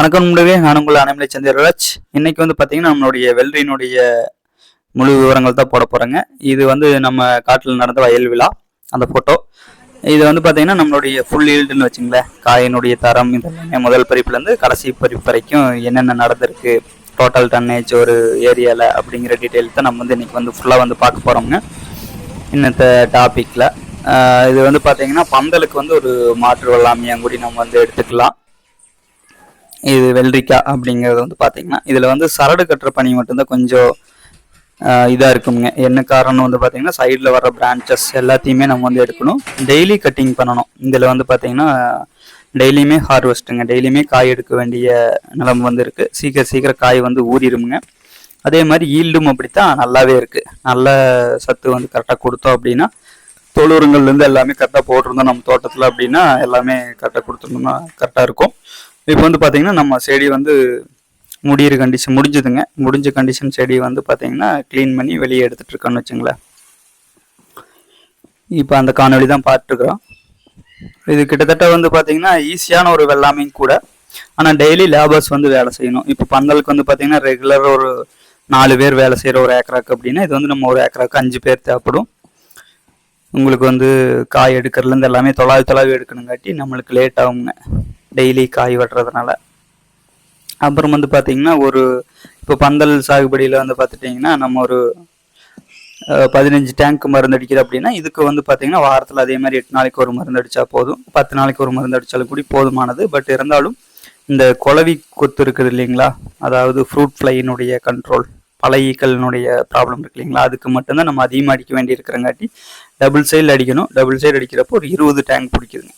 வணக்கம் முடிவே நான் உங்கள் அனைமலை சந்திரராஜ். இன்னைக்கு வந்து பார்த்தீங்கன்னா நம்மளுடைய வெள்ளரியினுடைய முழு விவரங்கள் தான் போட போகிறேங்க இது வந்து நம்ம காட்டில் நடந்த வயல் விழா அந்த ஃபோட்டோ இது வந்து பார்த்தீங்கன்னா நம்மளுடைய ஃபுல் ஈல்டுன்னு வச்சுங்களேன். காயினுடைய தரம் இதெல்லாமே முதல் பறிப்புலேருந்து கடைசி பறிப்பு வரைக்கும் என்னென்ன நடந்திருக்கு டோட்டல் டன்னேஜ் ஒரு ஏரியாவில் அப்படிங்கிற டீட்டெயில் தான் நம்ம வந்து இன்னைக்கு வந்து ஃபுல்லாக வந்து பார்க்க போகிறோங்க இன்னத்த டாப்பிக்கில் இது வந்து பார்த்தீங்கன்னா பந்தலுக்கு வந்து ஒரு மாற்று வெள்ளாமையாக நம்ம வந்து எடுத்துக்கலாம். இது வெள்ளரிக்காய் அப்படிங்கிறது வந்து பார்த்தீங்கன்னா இதில் வந்து சரடு கட்டுற பணி மட்டும்தான் கொஞ்சம் இதாக இருக்குங்க என்ன காரணம் வந்து பார்த்தீங்கன்னா சைடில் வர பிரான்ச்சஸ் எல்லாத்தையுமே நம்ம வந்து எடுக்கணும். டெய்லி கட்டிங் பண்ணணும். இதில் வந்து பார்த்தீங்கன்னா டெய்லியுமே ஹார்வெஸ்ட்டுங்க டெய்லியுமே காய் எடுக்க வேண்டிய நிலம் வந்து இருக்குது சீக்கிரம் சீக்கிரம் காய் வந்து ஊறிடுமுங்க. அதே மாதிரி ஈல்டும் அப்படித்தான் நல்லாவே இருக்குது நல்ல சத்து வந்து கரெக்டாக கொடுத்தோம் அப்படின்னா தொழுவுரங்கள்லேருந்து எல்லாமே கரெக்டாக போட்டிருந்தோம் நம்ம தோட்டத்தில் அப்படின்னா எல்லாமே கரெக்டாக கொடுத்துருந்தோம்னா கரெக்டாக இருக்கும். இப்போ வந்து பார்த்தீங்கன்னா நம்ம செடி வந்து முடியிற கண்டிஷன் முடிஞ்சதுங்க. முடிஞ்ச கண்டிஷன் செடி வந்து பார்த்தீங்கன்னா க்ளீன் பண்ணி வெளியே எடுத்துகிட்டு இருக்கோன்னு வச்சுங்களேன். இப்போ அந்த காணொளி தான் பார்த்துருக்குறோம். இது கிட்டத்தட்ட வந்து பார்த்தீங்கன்னா ஈஸியான ஒரு வெள்ளாமையும் கூட. ஆனால் டெய்லி லேபர்ஸ் வந்து வேலை செய்யணும். இப்போ பந்தலுக்கு வந்து பார்த்தீங்கன்னா ரெகுலர் ஒரு நாலு பேர் வேலை செய்கிற ஒரு ஏக்கராக்கு அப்படின்னா இது வந்து நம்ம ஒரு ஏக்கராக்கு அஞ்சு பேர் தேவைப்படும். உங்களுக்கு வந்து காய் எடுக்கிறதுலேருந்து எல்லாமே தொலாவி தொலாவி எடுக்கணுங்காட்டி நம்மளுக்கு லேட் ஆகுங்க. டெய்லி காய் வெட்டுறதுனால அப்புறம் வந்து பார்த்தீங்கன்னா ஒரு இப்போ பந்தல் சாகுபடியில் வந்து பார்த்துட்டிங்கன்னா நம்ம ஒரு பதினஞ்சு டேங்க் மருந்து அடிக்கிற அப்படின்னா இதுக்கு வந்து பார்த்தீங்கன்னா வாரத்தில் அதே மாதிரி எட்டு நாளைக்கு ஒரு மருந்து அடித்தா போதும். பத்து நாளைக்கு ஒரு மருந்து அடித்தாலும் கூட போதுமானது. பட் இருந்தாலும் இந்த குளவி கொத்து இருக்குது இல்லைங்களா? அதாவது ஃப்ரூட் ஃப்ளையினுடைய கண்ட்ரோல் பழையக்களினுடைய ப்ராப்ளம் இருக்கு இல்லைங்களா? அதுக்கு மட்டும்தான் நம்ம அதிகமாக அடிக்க வேண்டி இருக்கிறங்காட்டி டபுள் சைடில் அடிக்கணும். டபுள் சைடு அடிக்கிறப்போ ஒரு இருபது டேங்க் பிடிக்குதுங்க.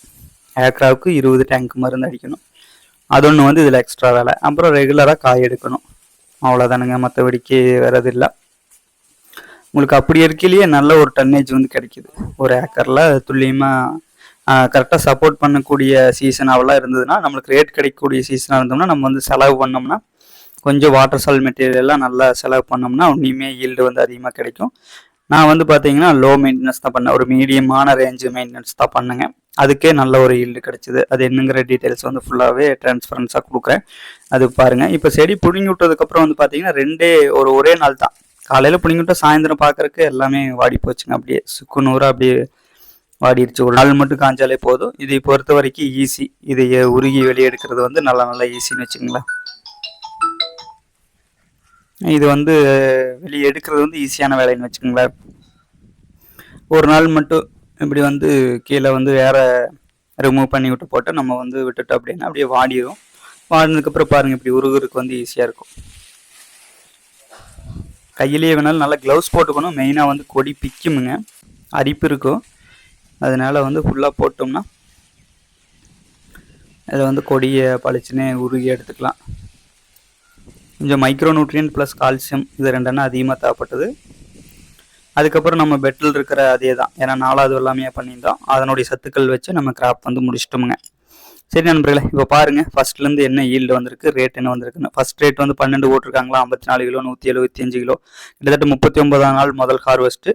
ஏக்ராவுக்கு இருபது டேங்க் மருந்து அடிக்கணும். அது ஒன்று வந்து இதில் எக்ஸ்ட்ரா வேலை. அப்புறம் ரெகுலராக காய் எடுக்கணும். அவ்வளோதானுங்க மற்றபடிக்கு வேறது இல்லை. உங்களுக்கு அப்படி இருக்கையிலேயே நல்ல ஒரு டன்னேஜ் வந்து கிடைக்கிது. ஒரு ஏக்கரில் துல்லியமாக கரெக்டாக சப்போர்ட் பண்ணக்கூடிய சீசனாவெல்லாம் இருந்ததுன்னா நம்மளுக்கு ரேட் கிடைக்கக்கூடிய சீசனாக இருந்தோம்னா நம்ம வந்து செலவு பண்ணோம்னா கொஞ்சம் வாட்டர் சால் மெட்டீரியல்லாம் நல்லா செலவு பண்ணோம்னா ஒன்றுமே ஈல்டு வந்து அதிகமாக கிடைக்கும். நான் வந்து பார்த்தீங்கன்னா லோ மெயின்டெனன்ஸ் தான் பண்ணேன். ஒரு மீடியமான ரேஞ்சு மெயின்டெனன்ஸ் தான் பண்ணுங்க. அதுக்கே நல்ல ஒரு ஈல்டு கிடைச்சிது. அது என்னங்கிற டீட்டெயில்ஸ் வந்து ஃபுல்லாகவே டிரான்ஸ்பரன்ஸாக கொடுக்குறேன். அது பாருங்கள் இப்போ செடி பிடுங்கி விட்டதுக்கப்புறம் வந்து பார்த்தீங்கன்னா ரெண்டே ஒரு ஒரே நாள் தான். காலையில் பிடுங்கி விட்டால் சாயந்தரம் பார்க்குறக்கு எல்லாமே வாடி போச்சுங்க. அப்படியே சுக்கு நூறாக அப்படியே வாடிடுச்சு ஒரு நாள் மட்டும் காஞ்சாலே போதும். இதை பொறுத்த வரைக்கும் ஈஸி இதை உருகி வெளியே எடுக்கிறது வந்து நல்லா நல்லா ஈஸின்னு வச்சுங்களேன் இது வந்து வெளியே எடுக்கிறது வந்து ஈஸியான வேலைன்னு வச்சுக்கோங்களேன். ஒரு நாள் மட்டும் இப்படி வந்து கீழே வந்து வேற ரிமூவ் பண்ணி விட்டு போட்டு நம்ம வந்து விட்டுட்டோம் அப்படின்னா அப்படியே வாடிடும் வாடினதுக்கப்புறம் பாருங்கள் இப்படி உருகுறதுக்கு வந்து ஈஸியாக இருக்கும். கையிலேயே வேணாலும் நல்லா க்ளவுஸ் போட்டுக்கணும். மெயினாக வந்து கொடி பிக்குமுங்க. அரிப்பு இருக்கும். அதனால் வந்து ஃபுல்லாக போட்டோம்னா இதில் வந்து கொடியை பழிச்சுன்னு உருகி எடுத்துக்கலாம். கொஞ்சம் மைக்ரோ நியூட்ரியன் ப்ளஸ் கால்சியம் இது ரெண்டெண்ணம் அதிகமாக தேவைப்பட்டது. அதுக்கப்புறம் நம்ம பெட்டில் இருக்கிற அதே தான் ஏன்னா நாலாவது எல்லாமே பண்ணியிருந்தோம். அதனுடைய சத்துக்கள் வச்சு நம்ம கிராப் வந்து முடிச்சிட்டோமுங்க. சரி நண்பர்களே இப்போ பாருங்கள் ஃபஸ்ட்லேருந்து என்ன ஈல்டு வந்திருக்கு ரேட் என்ன வந்திருக்குன்னு. ஃபஸ்ட் ரேட் வந்து பன்னெண்டு போட்டிருக்காங்களா? ஐம்பத்தி நாலு கிலோ நூற்றி எழுபத்தி அஞ்சு கிலோ. கிட்டத்தட்ட முப்பத்தி ஒன்பதாம் நாள் முதல் ஹார்வெஸ்ட்டு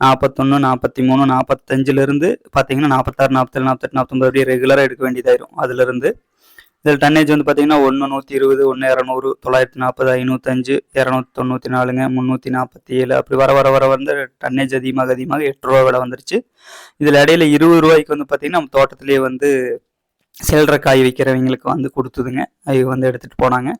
நாற்பத்தொன்று நாற்பத்தி மூணு நாற்பத்தஞ்சிலேருந்து பார்த்தீங்கன்னா நாற்பத்தாறு நாற்பத்தேழு நாற்பத்தெட்டு நாற்பத்தொம்பது அப்படியே ரெகுலராக எடுக்க வேண்டியதாயிரும். அதுலேருந்து இதில் டன்னேஜ் வந்து பார்த்தீங்கன்னா ஒன்று நூற்றி இருபது ஒன்று இரநூறு தொள்ளாயிரத்தி நாற்பது ஐநூற்றஞ்சு இரநூத்தி தொண்ணூற்றி நாலுங்க முந்நூற்றி நாற்பத்தி ஏழு அப்படி வர வர வர வந்து டன்னேஜ் அதிகமாக அதிகமாக எட்டு ரூபா விலை வந்துருச்சு. இதில் இடையில இருபது ரூபாய்க்கு வந்து பார்த்திங்கன்னா நம்ம தோட்டத்திலேயே வந்து சில்லற காய் விற்கிறவங்களுக்கு வந்து கொடுத்துதுங்க. அது வந்து எடுத்துகிட்டு போனாங்க.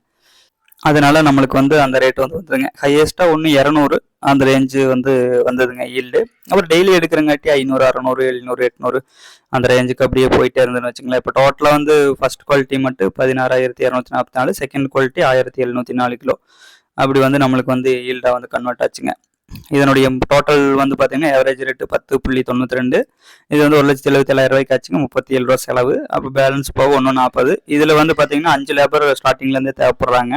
அதனால நம்மளுக்கு வந்து அந்த ரேட் வந்து வந்துதுங்க ஹையஸ்ட்டாக ஒன்று இரநூறு அந்த ரேஞ்சு வந்து வந்ததுங்க ஈல்டு அப்புறம் டெய்லி எடுக்கிறங்காட்டி ஐநூறு அறநூறு எழுநூறு எட்நூறு அந்த ரேஞ்சுக்கு அப்படியே போயிட்டே இருந்துன்னு வச்சுங்களேன் இப்போ டோட்டலாக வந்து ஃபர்ஸ்ட் குவாலிட்டி மட்டும் பதினாறாயிரத்தி இரநூத்தி நாற்பத்தி நாலு செகண்ட் குவாலிட்டி ஆயிரத்தி எழுநூற்றி நாலு கிலோ. அப்படி வந்து நம்மளுக்கு வந்து ஈல்டாக வந்து கன்வெர்ட் ஆச்சுங்க. இதனுடைய டோட்டல் வந்து பார்த்தீங்கன்னா ஆவரேஜ் ரேட்டு பத்து புள்ளி தொண்ணூற்றி ரெண்டு. இது வந்து ஒரு லட்சத்தி எழுபத்தி ஏழாயிரம் ரூபாய்க்கு ஆச்சுங்க முப்பத்தி ஏழு ரூபா செலவு. அப்போ பேலன்ஸ் போக ஒன்று நாற்பது இதில் வந்து பார்த்தீங்கன்னா அஞ்சு லேபர் ஸ்டார்டிங்லேருந்தே தேவைப்படுறாங்க.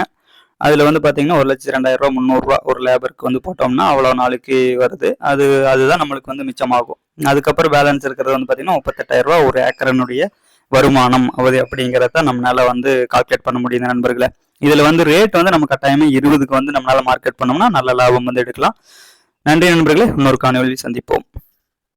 அதில் வந்து பார்த்தீங்கன்னா ஒரு லட்சத்தி ரெண்டாயிரரூவா முந்நூறுரூவா ஒரு லேபருக்கு வந்து போட்டோம்னா அவ்வளோ நாளைக்கு வருது. அது அதுதான் நம்மளுக்கு வந்து மிச்சமாகும். அதுக்கப்புறம் பேலன்ஸ் இருக்கிறது வந்து பார்த்தீங்கன்னா முப்பத்தெட்டாயிரரூவா ஒரு ஏக்கரனுடைய வருமானம் அது அப்படிங்கிறத நம்மளால வந்து கால்குலேட் பண்ண முடியுது நண்பர்களை. இதில் வந்து ரேட் வந்து நம்ம கட்டாயமாக இருபதுக்கு வந்து நம்மளால் மார்க்கெட் பண்ணோம்னா நல்ல லாபம் வந்து எடுக்கலாம். நன்றி நண்பர்களே. இன்னொரு காணொலியில் சந்திப்போம்.